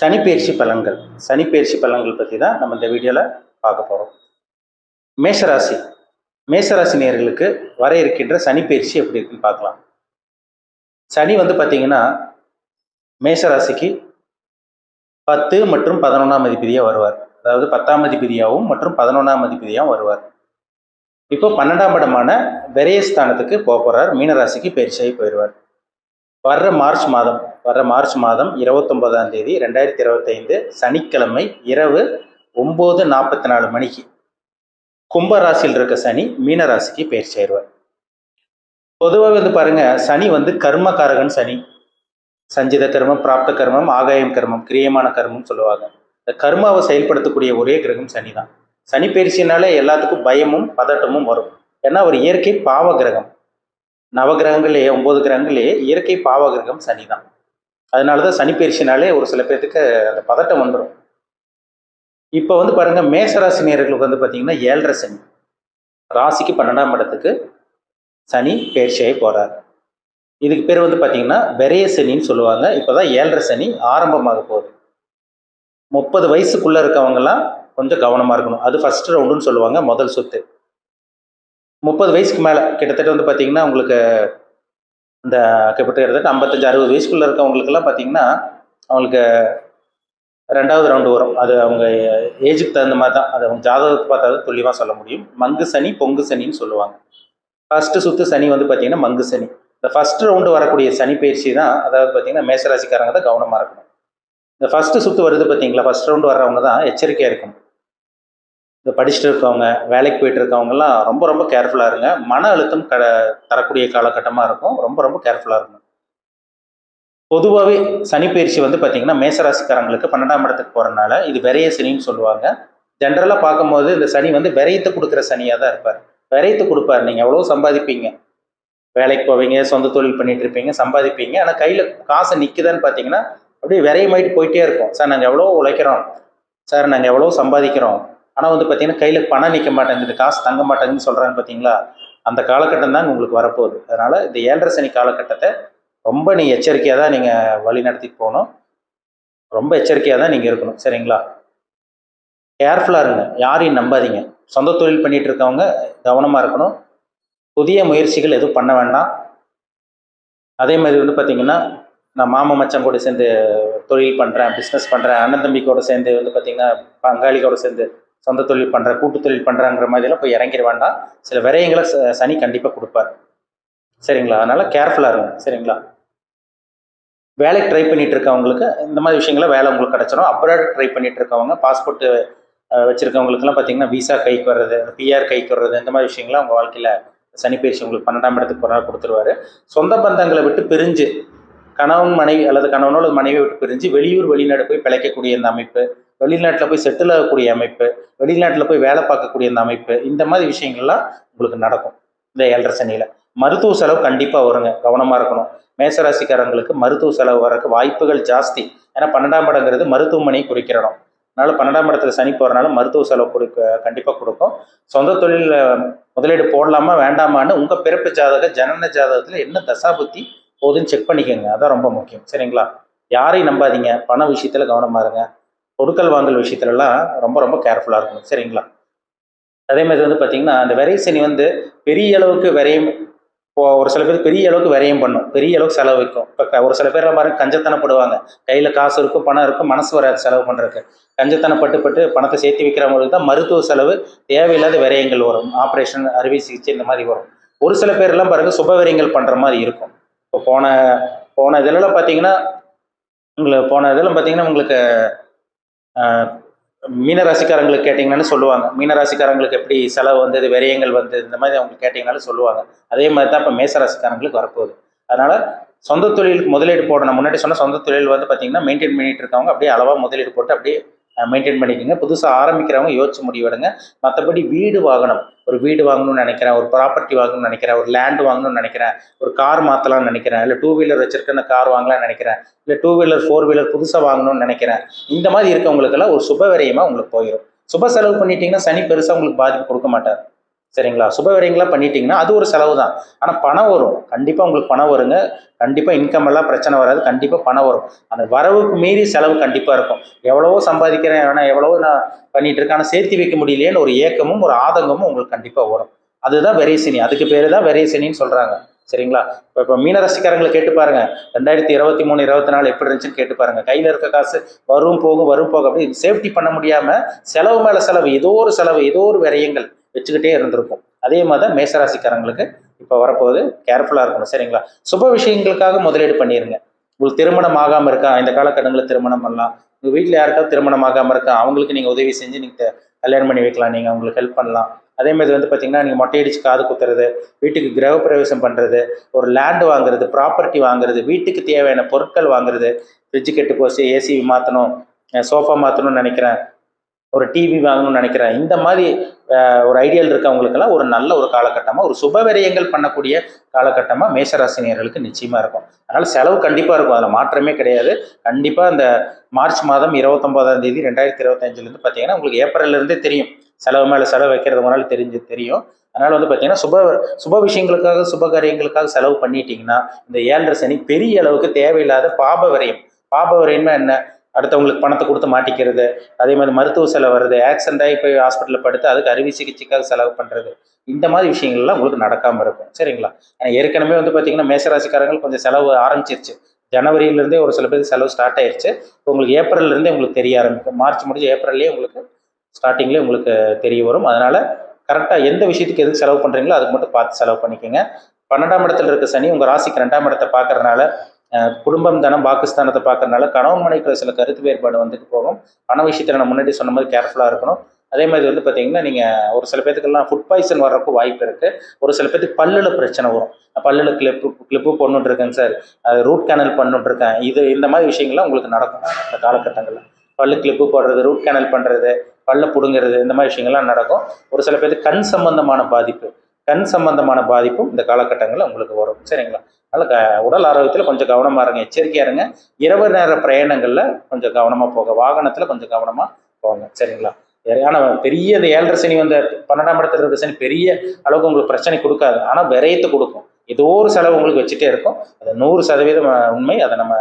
சனிப்பெயர்ச்சி பலன்கள். சனிப்பெயர்ச்சி பலன்கள் பற்றி தான் நம்ம இந்த வீடியோவில் பார்க்க போகிறோம் மேஷராசி. மேஷராசி நேயர்களுக்கு வர இருக்கின்ற சனிப்பெயர்ச்சி எப்படி இருக்குன்னு பார்க்கலாம். சனி வந்து பார்த்தீங்கன்னா மேஷராசிக்கு பத்து மற்றும் பதினொன்றாம் அதிபதியாக வருவார். அதாவது பத்தாம் அதிபதியாகவும் மற்றும் பதினொன்றாம் அதிபதியாகவும் வருவார். இப்போ பன்னெண்டாம் இடமான விரயஸ்தானத்துக்கு போக போகிறார் மீனராசிக்கு பயிற்சியாகி போயிடுவார். வர்ற மார்ச் மாதம் வர்ற மார்ச் மாதம் இருபத்தொன்பதாம் தேதி ரெண்டாயிரத்தி இருபத்தைந்து சனிக்கிழமை இரவு ஒம்பது நாற்பத்தி நாலு மணிக்கு கும்பராசியில் இருக்க சனி மீனராசிக்கு பெயர் சேருவார். பொதுவாக வந்து பாருங்க சனி வந்து கர்மகாரகன் சனி. சஞ்சித கர்மம் பிராப்த கர்மம் ஆகாயம் கர்மம் கிரியமான கர்மம் சொல்லுவாங்க. இந்த கர்மாவை செயல்படுத்தக்கூடிய ஒரே கிரகம் சனி தான் சனி பயிற்சினாலே எல்லாத்துக்கும் பயமும் பதட்டமும் வரும். ஏன்னா ஒரு இயற்கை பாவ கிரகம். நவகிரகங்களே ஒம்பது கிரகங்களே இயற்கை பாவ கிரகம் சனி தான் அதனால தான் சனி பயிற்சினாலே ஒரு சில பேர்த்துக்கு அந்த பதட்டம் வந்துடும் இப்போ வந்து பாருங்க மேசராசி நேர்களுக்கு வந்து பார்த்தீங்கன்னா ஏழரை சனி. ராசிக்கு பன்னெண்டாம் இடத்துக்கு சனி பயிற்சியாகி போகிறார் இதுக்கு பேர் வந்து பார்த்தீங்கன்னா விரைய சனின்னு சொல்லுவாங்க. இப்போ தான் ஏழரை சனி ஆரம்பமாக போகுது. முப்பது வயசுக்குள்ளே இருக்கவங்கலாம் கொஞ்சம் கவனமாக இருக்கணும். அது ஃபர்ஸ்ட் ரவுண்டுன்னு சொல்லுவாங்க முதல் சொத்து. முப்பது வயசுக்கு மேலே கிட்டத்தட்ட வந்து பார்த்தீங்கன்னா உங்களுக்கு இந்த கிட்டத்தட்ட ஐம்பத்தஞ்சு அறுபது வயசுக்குள்ளே இருக்கவங்களுக்கெல்லாம் பார்த்தீங்கன்னா அவங்களுக்கு ரெண்டாவது ரவுண்டு வரும். அது அவங்க ஏஜுக்கு தகுந்த மாதிரி தான். அது அவங்க ஜாதகத்தை பார்த்தா தான் துல்லியமாக சொல்ல முடியும். மங்கு சனி பொங்கு சனின்னு சொல்லுவாங்க. ஃபஸ்ட்டு சுத்து சனி வந்து பார்த்தீங்கன்னா மங்கு சனி. இந்த ஃபஸ்ட்டு ரவுண்டு வரக்கூடிய சனி பயிற்சி தான் அதாவது பார்த்தீங்கன்னா மேசராசிக்காரங்க தான் கவனமாக இருக்கணும். இந்த ஃபஸ்ட்டு சுத்து வருது பார்த்தீங்களா ஃபஸ்ட் ரவுண்டு வர்றவங்க தான் எச்சரிக்கையாக இருக்கணும். இந்த படிச்சுட்டு இருக்கவங்க வேலைக்கு போயிட்டு இருக்கவங்கலாம் ரொம்ப ரொம்ப கேர்ஃபுல்லாக இருங்க. மன அழுத்தம் க தரக்கூடிய காலகட்டமாக இருக்கும். ரொம்ப ரொம்ப கேர்ஃபுல்லாக இருக்கும் பொதுவாகவே சனிப்பயிற்சி வந்து பார்த்தீங்கன்னா மேசராசிக்காரங்களுக்கு பன்னெண்டாம் இடத்துக்கு போகிறனால இது விரைய சனின்னு சொல்லுவாங்க. ஜென்ரலாக பார்க்கும்போது இந்த சனி வந்து விரயத்தை கொடுக்குற சனியாக தான் இருப்பார். விரயத்தை கொடுப்பார். நீங்கள் எவ்வளோ சம்பாதிப்பீங்க. வேலைக்கு போவீங்க சொந்த தொழில் பண்ணிட்டு இருப்பீங்க சம்பாதிப்பீங்க. ஆனால் கையில் காசு நிற்குதான்னு பார்த்தீங்கன்னா அப்படியே விரையமாயிட்டு போயிட்டே இருக்கும். சார் நாங்கள் எவ்வளோ உழைக்கிறோம். சார் நாங்கள் எவ்வளோ சம்பாதிக்கிறோம். ஆனால் வந்து பார்த்தீங்கன்னா கையில் பணம் நிற்க மாட்டேங்குது காசு தங்க மாட்டேங்குதுன்னு சொல்கிறாங்க பார்த்தீங்களா அந்த காலகட்டம் தான் உங்களுக்கு வரப்போகுது. அதனால் இந்த ஏழரை சனி காலகட்டத்தை ரொம்ப நீ எச்சரிக்கையாக தான் நீங்கள் வழி நடத்திட்டு போகணும். ரொம்ப எச்சரிக்கையாக தான் நீங்கள் இருக்கணும் சரிங்களா? கேர்ஃபுல்லாக இருங்க. யாரையும் நம்பாதீங்க. சொந்த தொழில் பண்ணிகிட்டு இருக்கவங்க கவனமாக இருக்கணும். புதிய முயற்சிகள் எதுவும் பண்ண வேண்டாம். அதே மாதிரி வந்து பார்த்திங்கன்னா நான் மாமா மச்சம் கூட சேர்ந்து தொழில் பண்ணுறேன் பிஸ்னஸ் பண்ணுறேன் அண்ணன் தம்பி கூட சேர்ந்து வந்து பார்த்தீங்கன்னா பங்காளி கூட சேர்ந்து சொந்த தொழில் பண்ணுற கூட்டு தொழில் பண்ணுறாங்கிற மாதிரிலாம் போய் இறங்கிட வேண்டாம். சில விரயங்களை ச- சனி கண்டிப்பாக கொடுப்பார். சரிங்களா? அதனால் கேர்ஃபுல்லாக இருங்க. சரிங்களா? வேலைக்கு ட்ரை பண்ணிட்டு இருக்கவங்களுக்கு இந்த மாதிரி விஷயங்கள வேலை உங்களுக்கு கிடச்சிரும். அப்ராட் ட்ரை பண்ணிட்டு இருக்கவங்க பாஸ்போர்ட் வச்சுருக்கவங்களுக்குலாம் பார்த்தீங்கன்னா விசா கைக்கு வர்றது பிஆர் கைக்கு வர்றது இந்த மாதிரி விஷயங்கள்லாம் அவங்க வாழ்க்கையில் சனி பயிற்சி உங்களுக்கு பன்னெண்டாம் இடத்துக்கு போனால் கொடுத்துருவாரு. சொந்த பந்தங்களை விட்டு பிரிஞ்சு கணவன் மனைவி அல்லது கணவனோட மனைவியை விட்டு பிரிஞ்சு வெளியூர் வெளிநாடு போய் பிழைக்கக்கூடிய இந்த அமைப்பு வெளிநாட்டில் போய் செட்டில் ஆகக்கூடிய அமைப்பு வெளிநாட்டில் போய் வேலை பார்க்கக்கூடிய அந்த அமைப்பு இந்த மாதிரி விஷயங்கள்லாம் உங்களுக்கு நடக்கும் இந்த ஏழரை சனியில். மருத்துவ செலவு கண்டிப்பாக வருங்க கவனமாக இருக்கணும். மேசராசிக்காரங்களுக்கு மருத்துவ செலவு வரக்கு வாய்ப்புகள் ஜாஸ்தி. ஏன்னா பன்னெண்டாம் இடங்கிறது மருத்துவமனையை குறிக்கிற இடம். பன்னெண்டாம் இடத்துல சனி போகிறனால மருத்துவ செலவு கொடுக்க கண்டிப்பாக கொடுக்கும். சொந்த தொழிலில் முதலீடு போடலாமா வேண்டாமான்னு உங்கள் பிறப்பு ஜாதக ஜனன ஜாதகத்தில் என்ன தசாபுத்தி போகுதுன்னு செக் பண்ணிக்கோங்க. அதான் ரொம்ப முக்கியம். சரிங்களா? யாரையும் நம்பாதீங்க. பண விஷயத்தில் கவனமாக இருங்க. கொடுக்கல் வாங்கல் விஷயத்துலலாம் ரொம்ப ரொம்ப கேர்ஃபுல்லாக இருக்கணும். சரிங்களா? அதே மாதிரி வந்து பார்த்தீங்கன்னா அந்த விரை சனி வந்து பெரிய அளவுக்கு விரையும் இப்போ ஒரு சில பேர் பெரிய அளவுக்கு விரயம் பண்ணும். பெரிய அளவுக்கு செலவு வைக்கும். இப்போ ஒரு சில பேர் பாருங்க கஞ்சத்தனப்படுவாங்க. கையில் காசு இருக்கும் பணம் இருக்கும் மனசு வராது செலவு பண்ணுறதுக்கு கஞ்சத்தனப்பட்டு பட்டு பணத்தை சேர்த்து வைக்கிறவங்களுக்கு தான் மருத்துவ செலவு தேவையில்லாத விரயங்கள் வரும். ஆப்ரேஷன் அறுவை சிகிச்சை இந்த மாதிரி வரும். ஒரு சில பேர்லாம் பாருங்க சுப விரயங்கள் பண்ணுற மாதிரி இருக்கும். இப்போ போன போன இதிலலாம் பார்த்தீங்கன்னா உங்களுக்கு போன இதெல்லாம் பார்த்தீங்கன்னா உங்களுக்கு மீன மீனராசிக்காரங்களுக்கு கேட்டிங்கன்னு சொல்லுவாங்க. மீனராசிக்காரங்களுக்கு எப்படி செலவு வந்தது விரயங்கள் வந்தது இந்த மாதிரி அவங்க கேட்டிங்கனாலும் சொல்லுவாங்க. அதே மாதிரி தான் இப்போ மேசராசிக்காரங்களுக்கு வரப்போகுது. அதனால் சொந்த தொழிலுக்கு முதலீடு போடணும். முன்னாடி சொன்ன சொந்த தொழில் வந்து பார்த்தீங்கன்னா மெயின்டைன் பண்ணிகிட்டு இருக்கவங்க அப்படியே அளவாக முதலீடு போட்டு அப்படியே மெயின்டைன் பண்ணிக்கோங்க. புதுசாக ஆரம்பிக்கிறவங்க யோசிச்சு முடிவெடுங்க. மற்றபடி வீடு வாங்கணும். ஒரு வீடு வாங்கணும்னு நினைக்கிறேன். ஒரு ப்ராப்பர்ட்டி வாங்கணும்னு நினைக்கிறேன். ஒரு லேண்ட் வாங்கணும்னு நினைக்கிறேன். ஒரு கார் மாற்றலாம்னு நினைக்கிறேன். இல்லை டூ வீலர் வச்சிருக்க கார் வாங்கலாம்னு நினைக்கிறேன். இல்லை டூ வீலர் ஃபோர் வீலர் புதுசாக வாங்கணும்னு நினைக்கிறேன். இந்த மாதிரி இருக்கவங்களுக்கெல்லாம் ஒரு சுப விரயமாக உங்களுக்கு போயிடும் சுப செலவு பண்ணிட்டீங்கன்னா சனி பெருசாக உங்களுக்கு பாதிப்பு கொடுக்க மாட்டார். சரிங்களா? சுபவிரயங்களா பண்ணிட்டீங்கன்னா அது ஒரு செலவு தான். ஆனால் பணம் வரும். கண்டிப்பாக உங்களுக்கு பணம் வருங்க. கண்டிப்பாக இன்கம் எல்லாம் பிரச்சனை வராது. கண்டிப்பாக பணம் வரும். அந்த வரவுக்கு மீறி செலவு கண்டிப்பாக இருக்கும். எவ்வளவோ சம்பாதிக்கிறேன் ஆனால் எவ்வளவோ நான் பண்ணிட்டு இருக்கேன். ஆனால் சேர்த்து வைக்க முடியலையேன்னு ஒரு ஏக்கமும் ஒரு ஆதங்கமும் உங்களுக்கு கண்டிப்பாக வரும். அதுதான் வெரேசினி. அதுக்கு பேர் தான் வெரேசினின்னு சொல்கிறாங்க சரிங்களா? இப்போ இப்போ மீனராசிக்காரங்களை கேட்டு பாருங்க. ரெண்டாயிரத்தி இருபத்தி மூணு இருபத்தி நாலு எப்படி இருந்துச்சுன்னு கேட்டு பாருங்க. கையில் இருக்க காசு வரும் போகும் வரும் போகும் அப்படி சேஃப்டி பண்ண முடியாமல் செலவு மேலே செலவு ஏதோ ஒரு செலவு ஏதோ ஒரு விரயங்கள். வச்சுக்கிட்டே இருந்திருக்கும். அதே மாதிரி தான் மேசராசிக்காரங்களுக்கு இப்போ வரப்போகுது. கேர்ஃபுல்லாக இருக்கணும் சரிங்களா? சுப விஷயங்களுக்காக முதலீடு பண்ணிடுங்க உங்களுக்கு திருமணம் ஆகாமல் இருக்கா? இந்த காலகட்டங்களில் திருமணம் பண்ணலாம். உங்கள் வீட்டில் யாருக்காவது திருமணம் ஆகாமல் இருக்கா? அவங்களுக்கு நீங்கள் உதவி செஞ்சு நீங்கள் கல்யாணம் பண்ணி வைக்கலாம். நீங்கள் அவங்களுக்கு ஹெல்ப் பண்ணலாம். அதே மாதிரி வந்து பார்த்தீங்கன்னா நீங்கள் மொட்டையடிச்சு காது குத்துறது வீட்டுக்கு கிரகப்பிரவேசம் பண்ணுறது ஒரு லேண்ட் வாங்குறது ப்ராப்பர்ட்டி வாங்குறது வீட்டுக்கு தேவையான பொருட்கள் வாங்குறது ஃப்ரிட்ஜு கெட்டு போச்சு ஏசி மாற்றணும் சோஃபா மாற்றணும்னு நினைக்கிறேன். ஒரு டிவி வாங்கணும்னு நினைக்கிறேன். இந்த மாதிரி ஒரு ஐடியல் இருக்கவங்களுக்கெல்லாம் ஒரு நல்ல ஒரு காலகட்டமாக ஒரு சுபவிரயங்கள் பண்ணக்கூடிய காலகட்டமாக மேசராசினியர்களுக்கு நிச்சயமாக இருக்கும். அதனால் செலவு கண்டிப்பாக இருக்கும். அதில் மாற்றமே கிடையாது. கண்டிப்பாக இந்த மார்ச் மாதம் இருபத்தொம்போதாம் தேதி ரெண்டாயிரத்தி இருபத்தஞ்சிலேருந்து பார்த்தீங்கன்னா உங்களுக்கு ஏப்ரல்லேருந்தே தெரியும். செலவு மேலே செலவு வைக்கிறது முன்னால் தெரிஞ்சு தெரியும். அதனால் வந்து பார்த்தீங்கன்னா சுப சுப விஷயங்களுக்காக சுப காரியங்களுக்காக செலவு பண்ணிட்டீங்கன்னா இந்த ஏழரை சனி பெரிய அளவுக்கு தேவையில்லாத பாப விரயம். பாப விரயம்னா என்ன? அடுத்தவங்களுக்கு பணத்தை கொடுத்து மாட்டிக்கிறது. அதே மாதிரி மருத்துவ செலவு வருது. ஆக்சிடென்ட் ஆகி போய் ஹாஸ்பிட்டலில் படுத்து அதுக்கு அறுவை சிகிச்சைக்காக செலவு பண்ணுறது இந்த மாதிரி விஷயங்கள்லாம் உங்களுக்கு நடக்காமல் இருக்கும். சரிங்களா? ஆனா ஏற்கனவே வந்து பார்த்தீங்கன்னா மேசராசிக்காரங்கள் கொஞ்சம் செலவு ஆரம்பிச்சிருச்சு. ஜனவரியிலேருந்தே ஒரு சில பேருக்கு செலவு ஸ்டார்ட் ஆயிடுச்சு இப்போ உங்களுக்கு ஏப்ரல்லேருந்தே உங்களுக்கு தெரிய ஆரம்பிக்கும். மார்ச் முடிஞ்சு ஏப்ரல்லே உங்களுக்கு ஸ்டார்டிங்லேயே உங்களுக்கு தெரிய வரும். அதனால் கரெக்டாக எந்த விஷயத்துக்கு எதுக்கு செலவு பண்ணுறீங்களோ அதுக்கு மட்டும் பார்த்து செலவு பண்ணிக்கோங்க. பன்னெண்டாம் இடத்துல இருக்க சனி உங்கள் ராசிக்கு ரெண்டாம் இடத்தை பார்க்குறதுனால குடும்பம் தனம் பாகிஸ்தானத்தை பார்க்கறனால கணவன் மனைக்குள்ள சில கருத்து வேறுபாடு வந்துட்டு போகும். பண விஷயத்தில் நான் முன்னாடி சொன்ன மாதிரி கேர்ஃபுல்லாக இருக்கணும். அதே மாதிரி வந்து பார்த்தீங்கன்னா நீங்கள் ஒரு சில பேத்துக்கெல்லாம் ஃபுட் பாய்சன் வர்றதுக்கு வாய்ப்பு இருக்குது ஒரு சில பேத்துக்கு பல்லில் பிரச்சனை வரும். பல்லில் கிளிப்பு கிளிப்பு போடணுன்ட்ருக்கேங்க சார் ரூட் கேனல் பண்ணுன்ட்ருக்கேன் இருக்கேன். இது இந்த மாதிரி விஷயங்கள்லாம் உங்களுக்கு நடக்கும் இந்த காலகட்டங்களில். பல்லு கிளிப்பு போடுறது ரூட் கேனல் பண்ணுறது பல்ல பிடுங்கிறது இந்த மாதிரி விஷயங்கள்லாம் நடக்கும். ஒரு சில பேருக்கு கண் சம்பந்தமான பாதிப்பு. கண் சம்பந்தமான பாதிப்பும் இந்த காலகட்டங்களில் உங்களுக்கு வரும். சரிங்களா? அதனால் க உடல் ஆரோக்கியத்தில் கொஞ்சம் கவனமாக இருங்க எச்சரிக்கையாக இருங்க. இரவு நேர பிரயாணங்களில் கொஞ்சம் கவனமாக போக வாகனத்தில் கொஞ்சம் கவனமாக போங்க. சரிங்களா? ஆனால் பெரிய இந்த ஏழரை சனி வந்த பன்னெண்டாம் இடத்துல இருக்கிற சனி பெரிய அளவுக்கு உங்களுக்கு பிரச்சனை கொடுக்காது. ஆனால் விரயத்தை கொடுக்கும். ஏதோ ஒரு செலவு உங்களுக்கு வச்சுட்டே இருக்கும். அது நூறு சதவீதம் உண்மை. அதை நம்ம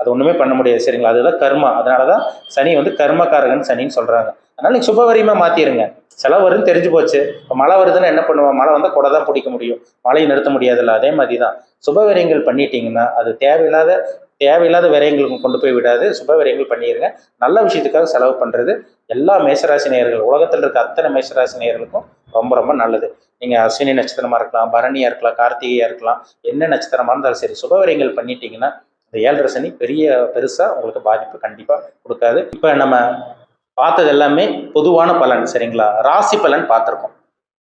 அது ஒன்றுமே பண்ண முடியாது சரிங்களா? அதுதான் கர்மா. அதனால தான் சனி வந்து கர்மக்காரகன் சனின்னு சொல்கிறாங்க அதனால நீங்கள் சுபவரியமாக மாற்றிடுங்க செலவு வருதுன்னு தெரிஞ்சு போச்சு. இப்போ மழை வருதுன்னா என்ன பண்ணுவோம்? மழை வந்தால் கொடை தான் பிடிக்க முடியும். மழையை நிறுத்த முடியாதுல்ல அதே மாதிரி தான் சுபவரியங்கள் பண்ணிட்டீங்கன்னா அது தேவையில்லாத தேவையில்லாத விரயங்களுக்கும் கொண்டு போய் விடாது. சுபவிரயங்கள் பண்ணிடுங்க நல்ல விஷயத்துக்காக செலவு பண்ணுறது எல்லா மேசராசி நேயர்கள். உலகத்தில் இருக்க அத்தனை மேசராசி நேயர்களுக்கும் ரொம்ப ரொம்ப நல்லது. நீங்கள் அஸ்வினி நட்சத்திரமாக இருக்கலாம் பரணியாக இருக்கலாம் கார்த்திகையாக இருக்கலாம் என்ன நட்சத்திரமாக இருந்தாலும் சரி சுபவிரயங்கள் பண்ணிட்டீங்கன்னா இந்த ஏழரை சனி பெரிய பெருசாக உங்களுக்கு பாதிப்பு கண்டிப்பாக கொடுக்காது. இப்போ நம்ம பார்த்தது எல்லாமே பொதுவான பலன் சரிங்களா? ராசி பலன் பார்த்துருக்கோம்.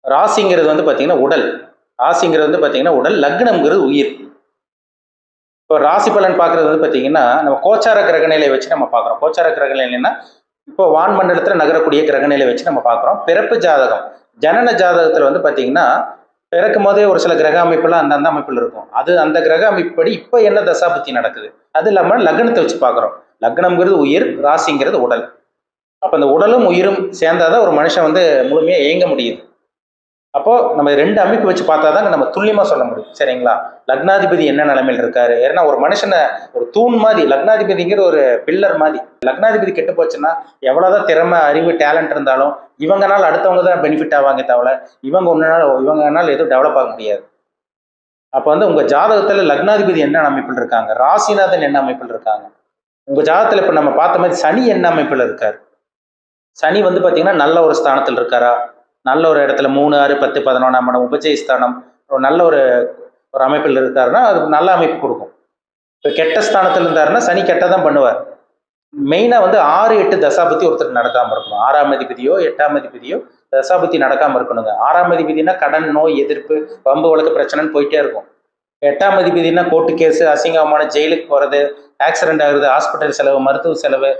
ராசிங்கிறது வந்து பார்த்தீங்கன்னா உடல். ராசிங்கிறது வந்து பார்த்தீங்கன்னா உடல் லக்னம்ங்கிறது உயிர். இப்போ ராசி பலன் பார்க்குறது வந்து பார்த்தீங்கன்னா நம்ம கோச்சார கிரகநிலையை வச்சு நம்ம பார்க்குறோம். கோச்சார கிரகநிலைன்னா இப்போ வான்மண்டலத்தில் நகரக்கூடிய கிரகநிலை வச்சு நம்ம பார்க்குறோம். பிறப்பு ஜாதகம். ஜனன ஜாதகத்தில் வந்து பார்த்தீங்கன்னா பிறக்கும் போதே ஒரு சில கிரக அமைப்புலாம் அந்தந்த அமைப்பில் இருக்கும். அது அந்த கிரக அமைப்புப்படி இப்போ என்ன தசாபுத்தி நடக்குது? அது இல்லாமல் லக்னத்தை வச்சு பார்க்குறோம். லக்னம்ங்கிறது உயிர் ராசிங்கிறது உடல். அப்போ அந்த உடலும் உயிரும் சேர்ந்தாதான் ஒரு மனுஷன் வந்து முழுமையாக இயங்க முடியுது. அப்போ நம்ம ரெண்டு அமைப்பு வச்சு பார்த்தா தான் நம்ம துல்லியமா சொல்ல முடியும். சரிங்களா? லக்னாதிபதி என்ன நிலைமையில் இருக்காரு? ஏன்னா ஒரு மனுஷனை ஒரு தூண் மாதிரி லக்னாதிபதிங்கிற ஒரு பில்லர் மாதிரி லக்னாதிபதி கெட்டு போச்சுன்னா எவ்வளவுதான் திறமை அறிவு டேலண்ட் இருந்தாலும் இவங்கனால அடுத்தவங்க தான் பெனிஃபிட் ஆவாங்க தவிர இவங்க ஒன்றுனால இவங்கனால எதுவும் டெவலப் ஆக முடியாது. அப்போ வந்து உங்க ஜாதகத்துல லக்னாதிபதி என்ன அமைப்பில் இருக்காங்க? ராசிநாதன் என்ன அமைப்பில் இருக்காங்க? உங்க ஜாதகத்துல இப்ப நம்ம பார்த்த மாதிரி சனி என்ன அமைப்பில் இருக்காரு? சனி வந்து பாத்தீங்கன்னா நல்ல ஒரு ஸ்தானத்தில் இருக்காரா? நல்ல ஒரு இடத்துல மூணு ஆறு பத்து பதினொன்றாம் இடம் உபஜய ஸ்தானம் ஒரு நல்ல ஒரு ஒரு அமைப்பில் இருக்காருன்னா அது நல்ல அமைப்பு கொடுக்கும். இப்போ கெட்ட ஸ்தானத்தில் இருந்தாருன்னா சனி கெட்ட தான் பண்ணுவார் மெயினாக வந்து ஆறு எட்டு தசாபத்தி ஒருத்தருக்கு நடக்காமல் இருக்கணும். ஆறாம் அதிபதியோ எட்டாம் அதிபதியோ தசாபத்தி நடக்காமல் இருக்கணுங்க. ஆறாம் அதிபதினா கடன் நோய் எதிர்ப்பு வம்பு வழக்கு பிரச்சனைன்னு போயிட்டே இருக்கும். எட்டாம் அதிபதினா கோர்ட்டு கேஸு அசிங்கமான ஜெயிலுக்கு போகிறது ஆக்சிடென்ட் ஆகுறது ஹாஸ்பிட்டல் செலவு மருத்துவ செலவு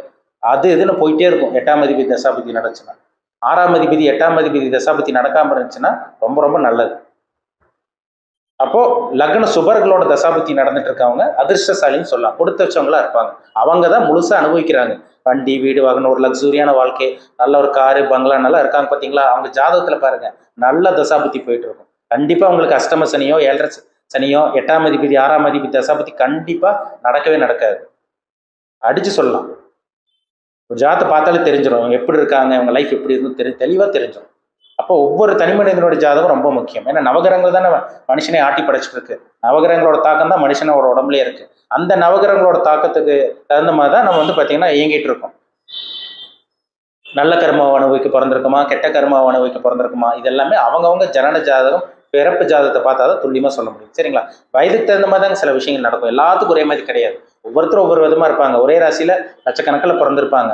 அது இதுன்னு போயிட்டே இருக்கும். எட்டாம் அதிபதி தசாபதி நடந்துச்சுன்னா. ஆறாம் அதிபதி எட்டாம் அதிபதி தசாபதி நடக்காமல் இருந்துச்சுன்னா ரொம்ப ரொம்ப நல்லது. அப்போ லக்ன சுபர்களோட தசாபத்தி நடந்துட்டு இருக்கவங்க அதிர்ஷ்டசாலின்னு சொல்லலாம். கொடுத்து வச்சவங்களா இருப்பாங்க. அவங்க தான் முழுசா அனுபவிக்கிறாங்க. வண்டி வீடு வாகனம் ஒரு லக்ஸூரியான வாழ்க்கை நல்ல ஒரு காரு பங்களா நல்லா இருக்காங்க பார்த்தீங்களா? அவங்க ஜாதகத்தில் பாருங்க நல்ல தசாபத்தி போயிட்டு இருக்கும். கண்டிப்பாக உங்களுக்கு அஷ்டம சனியோ ஏழரை சனியோ எட்டாம் அதிபதி ஆறாம் அதிபதி தசாபதி கண்டிப்பாக நடக்கவே நடக்காது. அடிச்சு சொல்லலாம். ஒரு ஜாத்தை பார்த்தாலே தெரிஞ்சிடும் அவங்க எப்படி இருக்காங்க அவங்க லைஃப் எப்படி இருக்குன்னு தெரி தெளிவாக தெரிஞ்சிடும் அப்போ ஒவ்வொரு தனி மனிதனோட ஜாதகம் ரொம்ப முக்கியம். ஏன்னா நவகிரகங்கள் தானே மனுஷனை ஆட்டி படைச்சிட்டு இருக்கு நவகிரகங்களோட தாக்கம் தான் மனுஷனோட உடம்புலேயே இருக்கு. அந்த நவகிரகங்களோட தாக்கத்துக்கு தகுந்த மாதிரி தான் நம்ம வந்து பார்த்தீங்கன்னா இயங்கிட்டு இருக்கோம். நல்ல கர்மாவை அனுபவிக்க பிறந்திருக்குமா கெட்ட கர்மாவை அனுபவிக்க பிறந்திருக்குமா இது எல்லாமே ஜனன ஜாதகம் பிறப்பு ஜாதகத்தை பார்த்தா தான் துல்லியமாக சொல்ல முடியும். சரிங்களா? வயதுக்கு தகுந்த மாதிரி தாங்க சில விஷயங்கள் நடக்கும். எல்லாத்துக்கும் ஒரே மாதிரி கிடையாது. ஒவ்வொருத்தரும் ஒவ்வொரு விதமாக இருப்பாங்க. ஒரே ராசியில் லட்சக்கணக்கில் பிறந்திருப்பாங்க.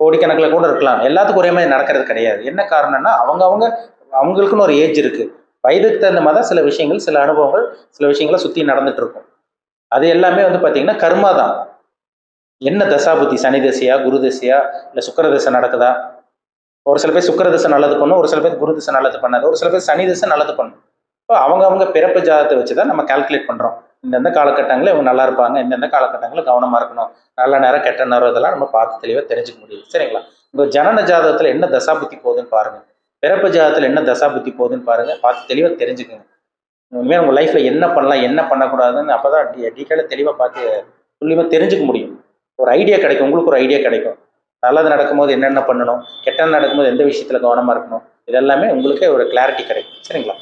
கோடிக்கணக்கில் கூட இருக்கலாம். எல்லாத்துக்கும் ஒரே மாதிரி நடக்கிறது கிடையாது. என்ன காரணம்னா அவங்கவங்க அவங்களுக்குன்னு ஒரு ஏஜ் இருக்குது வயதுக்கு தகுந்த மாதிரி தான் சில விஷயங்கள் சில அனுபவங்கள் சில விஷயங்களை சுற்றி நடந்துட்டு இருக்கும் அது எல்லாமே வந்து பார்த்தீங்கன்னா கர்மா தான் என்ன தசாபுத்தி? சனி தசையா? குரு தசையா? இல்லை சுக்கர தசை நடக்குதா? ஒரு சில பேர் சுக்கர திசை நல்லது பண்ணும் ஒரு சில பேர் குரு திசை நல்லது பண்ணாது ஒரு சில பேர் சனி திசை நல்லது பண்ணும். இப்போ அவங்க அவங்க பிறப்பு ஜாதகத்தை வச்சு தான் நம்ம கால்குலேட் பண்ணுறோம் இந்தந்த காலகட்டங்களில் இவங்க நல்லா இருப்பாங்க இந்தந்த காலகட்டங்களில் கவனமாக இருக்கணும் நல்ல நேரம் கெட்ட நேரம் இதெல்லாம் நம்ம பார்த்து தெளிவாக தெரிஞ்சுக்க முடியும். சரிங்களா? உங்கள் ஜனன ஜாதகத்தில் என்ன தசாபுத்தி போகுதுன்னு பாருங்கள் பிறப்பு ஜாதகத்தில் என்ன தசாபுத்தி போகுதுன்னு பாருங்கள் பார்த்து தெளிவாக தெரிஞ்சுக்கோங்க. உண்மையாக உங்கள் லைஃப்பில் என்ன பண்ணலாம் என்ன பண்ணக்கூடாதுன்னு அப்போ தான் டீட்டெயிலாக தெளிவாக பார்த்து துல்லியமாக தெரிஞ்சுக்க முடியும். ஒரு ஐடியா கிடைக்கும் உங்களுக்கு ஒரு ஐடியா கிடைக்கும். நல்லது நடக்கும்போது என்னென்ன பண்ணணும் கெட்டது நடக்கும்போது எந்த விஷயத்தில் கவனமாக இருக்கணும் இதெல்லாமே உங்களுக்கு ஒரு கிளாரிட்டி கிடைக்கும். சரிங்களா?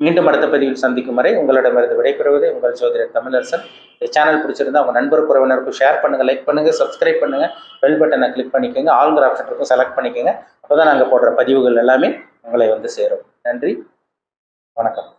மீண்டும் அடுத்த பதிவில் சந்திக்கும் வரை உங்களிடமிருந்து விடைபெறுவது உங்கள் சோதரர் தமிழரசன். இந்த சேனல் பிடிச்சிருந்தா உங்கள் நண்பர் உறவினருக்கும் ஷேர் பண்ணுங்கள் லைக் பண்ணுங்கள் சப்ஸ்கிரைப் பண்ணுங்கள் பெல் பட்டனை கிளிக் பண்ணிக்கோங்க. ஆளுங்கிற ஆப்ஷன் இருக்கும் செலக்ட் பண்ணிக்கோங்க. அப்போ தான் நாங்கள் போடுற பதிவுகள் எல்லாமே உங்களை வந்து சேரும். நன்றி வணக்கம்.